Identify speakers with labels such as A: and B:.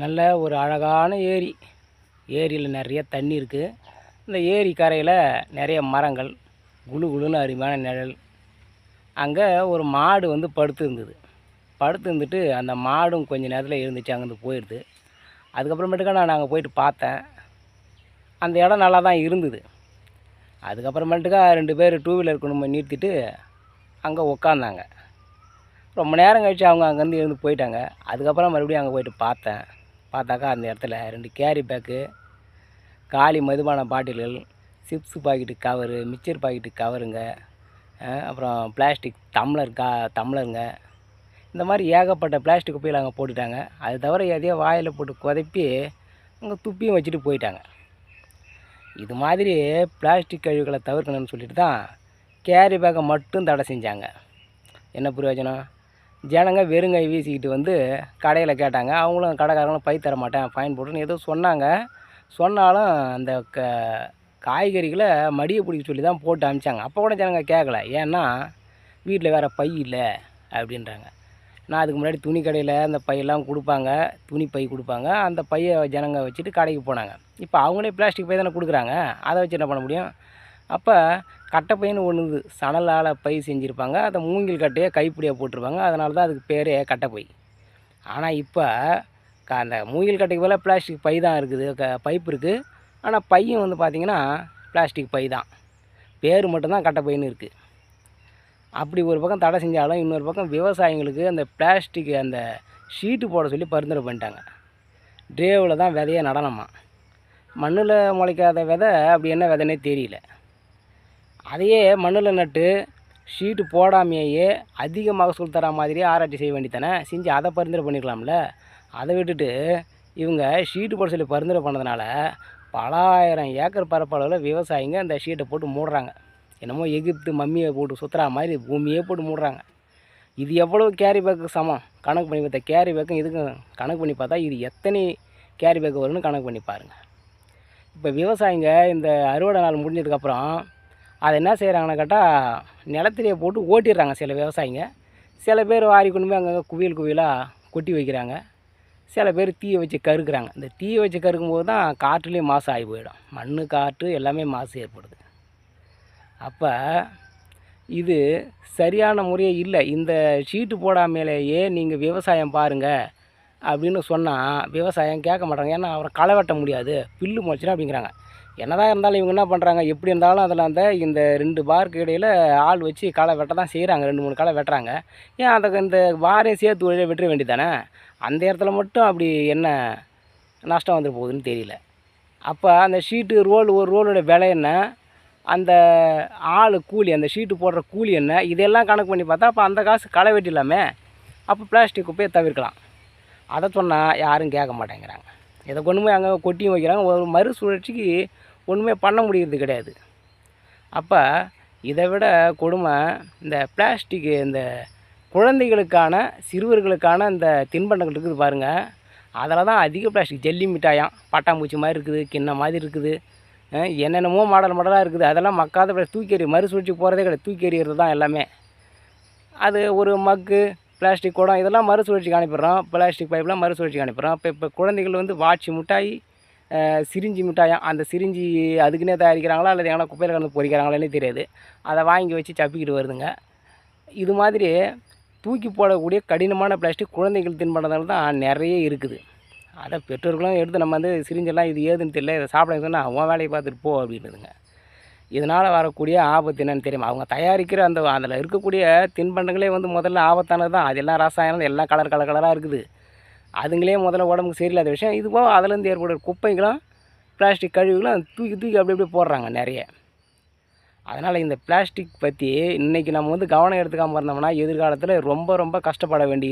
A: நல்ல ஒரு அழகான ஏரி. ஏரியில் நிறைய தண்ணி இருக்குது இந்த ஏரி கரையில் நிறைய மரங்கள் குழு குளுன்னு அருமையான நிழல். அங்கே ஒரு மாடு வந்து படுத்து இருந்தது. படுத்து இருந்துட்டு அந்த மாடும் கொஞ்ச நேரத்தில் இருந்துச்சு அங்கேருந்து போயிடுது அதுக்கப்புறமேட்டுக்கா நான் அங்கே போயிட்டு பார்த்தேன். அந்த இடம் நல்லா தான் இருந்தது. அதுக்கப்புறமேட்டுக்கா ரெண்டு பேர் டூ வீலர் கொண்டு போய் நிறுத்திட்டு அங்கே உக்காந்தாங்க. ரொம்ப நேரம் கழிச்சு அவங்க அங்கேருந்து எழுந்து போயிட்டாங்க. அதுக்கப்புறம் மறுபடியும் அங்கே போயிட்டு பார்த்தேன். பார்த்தாக்கா அந்த இடத்துல ரெண்டு கேரி பேக்கு காலி மதுபான பாட்டில்கள் chips packet cover mixture packet கவருங்க அப்புறம் பிளாஸ்டிக் டம்ளர் கா டம்ளருங்க இந்த மாதிரி ஏகப்பட்ட பிளாஸ்டிக் குப்பையில் அங்கே போட்டுட்டாங்க. அது தவிர எதையோ வாயில் போட்டு குதப்பி அங்கே துப்பியும் வச்சுட்டு போயிட்டாங்க. இது மாதிரி பிளாஸ்டிக் கழிவுகளை தவிர்க்கணும்னு சொல்லிட்டு தான் கேரி பேக்கை மட்டும் தடை செஞ்சாங்க. என்ன பிரயோஜனம்? ஜனங்க வெறுங்கை வீசிக்கிட்டு வந்து கடையில் கேட்டாங்க. அவங்களும் கடைக்காரங்களும் பை தர மாட்டேன் ஃபைன் போட்டுன்னு ஏதோ சொன்னாங்க. சொன்னாலும் அந்த க காய்கறிகளை மடியை பிடிக்க சொல்லி தான் போட்டு அமிச்சாங்க. அப்போ கூட ஜனங்க கேட்கல ஏன்னா வீட்டில் வேறு பை இல்லை அப்படின்றாங்க. நான் அதுக்கு முன்னாடி துணி கடையில் அந்த பையெல்லாம் கொடுப்பாங்க துணி பை கொடுப்பாங்க. அந்த பையை ஜனங்க வச்சுட்டு கடைக்கு போனாங்க. இப்போ அவங்களே பிளாஸ்டிக் பை தானே கொடுக்குறாங்க. அதை வச்சு என்ன பண்ண முடியும்? அப்போ கட்டைப்பைன்னு ஒன்று சணலால் பை செஞ்சுருப்பாங்க. அதை மூங்கில் கட்டையை கைப்பிடியாக போட்டிருப்பாங்க. அதனால தான் அதுக்கு பேரே கட்டைப்பை. ஆனால் இப்போ க அந்த மூங்கில் கட்டைக்கு பதிலாக பிளாஸ்டிக் பை தான் இருக்குது. க பைப் இருக்குது ஆனால் பையும் வந்து பார்த்திங்கன்னா பிளாஸ்டிக் பை தான். பேர் மட்டும்தான் கட்டைப்பைன்னு இருக்குது அப்படி ஒரு பக்கம் தடை செஞ்சாலும் இன்னொரு பக்கம் விவசாயிங்களுக்கு அந்த பிளாஸ்டிக் அந்த ஷீட்டு போட சொல்லி பரிந்துரை பண்ணிட்டாங்க. ட்ரேவில் தான் விதையை நடனமா. மண்ணில் முளைக்காத விதை அப்படி என்ன விதைனே தெரியல. அதையே மண்ணில் நட்டு ஷீட்டு போடாமையே அதிக மகசூல் தர மாதிரியே ஆராய்ச்சி செய்ய வேண்டித்தானே செஞ்சு அதை பரிந்துரை பண்ணிக்கலாம்ல? அதை விட்டுட்டு இவங்க ஷீட்டு போட சொல்லி பரிந்துரை பண்ணதுனால பலாயிரம் ஏக்கர் பரப்பளவில் விவசாயிங்க அந்த ஷீட்டை போட்டு மூடுறாங்க. என்னமோ எகிப்து மம்மியை போட்டு சுற்றுறா மாதிரி பூமியே போட்டு மூடுறாங்க. இது எவ்வளோ கேரி பேக்கு சமம்? கணக்கு பண்ணி பார்த்தா கேரி பேக்கும் இதுக்கும் கணக்கு பண்ணி பார்த்தா இது எத்தனை கேரி பேக்கு வரும்னு கணக்கு பண்ணி பாருங்கள் இப்போ விவசாயிங்க இந்த அறுவடை நாள் முடிஞ்சதுக்கப்புறம் அதை என்ன செய்கிறாங்கன்னு கேட்டால் நிலத்திலேயே போட்டு ஓட்டிடுறாங்க சில விவசாயிங்க. சில பேர் வாரி கொண்டு போய் அங்கங்கே குவியல் குவியலாக கொட்டி வைக்கிறாங்க. சில பேர் தீயை வச்சு கருக்குறாங்க. இந்த தீயை வச்சு கருக்கும்போது தான் காற்றுலேயும் மாசு ஆகி போயிடும். மண் காற்று எல்லாமே மாசு ஏற்படுது. அப்போ இது சரியான முறையே இல்லை. இந்த ஷீட்டு போடாமலேயே நீங்கள் விவசாயம் பாருங்கள் அப்படின்னு சொன்னால் விவசாயம் கேட்க மாட்டாங்க. ஏன்னா அவரை களை வெட்ட முடியாது. பில்லு முளைச்சிடும் அப்படிங்கிறாங்க. என்னதான் இருந்தாலும் இவங்க என்ன பண்ணுறாங்க எப்படி இருந்தாலும் அதில் அந்த இந்த ரெண்டு பாருக்கு இடையில் ஆள் வச்சு களை வெட்ட தான் செய்கிறாங்க ரெண்டு மூணு களை வெட்டுறாங்க. ஏன் அதை இந்த பாரையும் சேர்த்து வழியாக வெட்ட வேண்டியதானே அந்த இடத்துல மட்டும் அப்படி என்ன நஷ்டம் வந்துட்டு போகுதுன்னு தெரியல. அப்போ அந்த ஷீட்டு ரோல் ஒரு ரோலோட விலை என்ன? அந்த ஆள் கூலி அந்த ஷீட்டு போடுற கூலி என்ன? இதெல்லாம் கணக்கு பண்ணி பார்த்தா அப்போ அந்த காசு களை வெட்டிடலாமே? அப்போ பிளாஸ்டிக் குப்பையை தவிர்க்கலாம். அதை சொன்னால் யாரும் கேட்க மாட்டேங்கிறாங்க. இதை கொண்டு போய் அங்கே கொட்டியும் வைக்கிறாங்க. ஒரு மறுசுழற்சிக்கு ஒன்றுமே பண்ண முடியறது கிடையாது. அப்போ இதை விட கொடுமை இந்த பிளாஸ்டிக்கு இந்த குழந்தைகளுக்கான சிறுவர்களுக்கான இந்த தின்பண்டங்கள் இருக்குது பாருங்கள் அதில் தான் அதிக பிளாஸ்டிக் ஜெல்லி மிட்டாயாம் பட்டாம்பூச்சி மாதிரி இருக்குது கிண்ண மாதிரி இருக்குது. என்னென்னமோ மாடல் மாடலாக இருக்குது. அதெல்லாம் மக்காத பிளாஸ்டிக் தூக்கி எறி மறுசுழற்சி போகிறதே கிடையாது. தூக்கி எறிகிறது தான் எல்லாமே. அது ஒரு மக்கு பிளாஸ்டிக் குடம் இதெல்லாம் மறுசுழற்சிக்கு அனுப்பிடுறோம் பிளாஸ்டிக் பைப்லாம் மறுசுழற்சிக்கு அனுப்பிடுறோம் இப்போ இப்போ குழந்தைகள் வந்து வாட்சி மிட்டாய் சிரிஞ்சி மிட்டாயம் அந்த சிரிஞ்சி அதுக்குன்னே தயாரிக்கிறாங்களா அல்லது எங்கன்னா குப்பையில் கலந்து பொறிக்கிறாங்களானே தெரியாது. அதை வாங்கி வச்சு சப்பிக்கிட்டு வருதுங்க. இது மாதிரி தூக்கி போடக்கூடிய கடினமான பிளாஸ்டிக் குழந்தைகள் தின்பண்டதால் தான் நிறைய இருக்குது. அதை பெற்றோர்களும் எடுத்து நம்ம வந்து சிரிஞ்செல்லாம் இது ஏதுன்னு தெரியல இதை சாப்பிட சொன்னால் அவன் வேலையை பார்த்துட்டு போ அப்படின்றதுங்க இதனால் வரக்கூடிய ஆபத்து என்னென்னு தெரியுமா? அவங்க தயாரிக்கிற அந்த அதில் இருக்கக்கூடிய தின்பண்டங்களே வந்து முதல்ல ஆபத்தானது தான். அதெல்லாம் ரசாயனம் எல்லாம் கலர் கலர் கலராக இருக்குது. அதுங்களே முதல்ல உடம்புக்கு சரியில்லாத விஷயம். இது போக அதுலேருந்து ஏற்படுற குப்பைகளும் பிளாஸ்டிக் கழிவுகளும் தூக்கி தூக்கி அப்படி அப்படியே போடுறாங்க நிறைய. அதனால் இந்த பிளாஸ்டிக் பற்றி இன்றைக்கி நம்ம வந்து கவனம் எடுத்துக்காமல் இருந்தோம்னா எதிர்காலத்தில் ரொம்ப ரொம்ப கஷ்டப்பட வேண்டியது